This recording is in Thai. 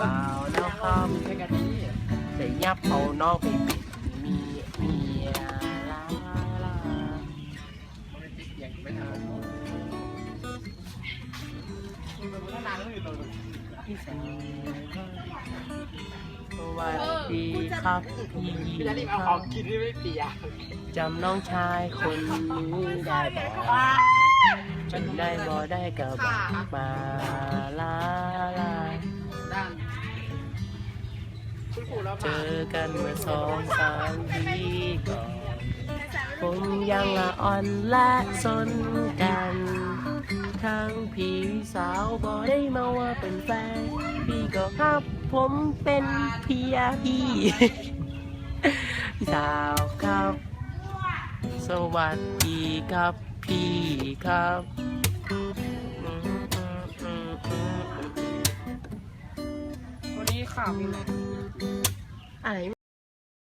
เปล่าแล้วครับแค่กันนี้แต่ยับเอาน้องไปปิดมีมีลาลายังไม่ทันมันานแล้วอยู่ตรงนี้พี่สาวสวัสดีครับพี่พี่จะรีบคเอาขรัอบงกินที่ไม่เปียกจำน้องชายคนนี้ได้บ่จำได้บ่ได้กับมาลา เจอกันเมื่อสองสามปีก่อนผมยังละอ่อนและสนกันทั้งพี่สาวบอกได้มาว่าเป็นแฟน พี่ก็ครับ ผมเป็นเพียพี่ พี่สาวครับ สวัสดีครับพี่ครับ ข่าวมีอะไร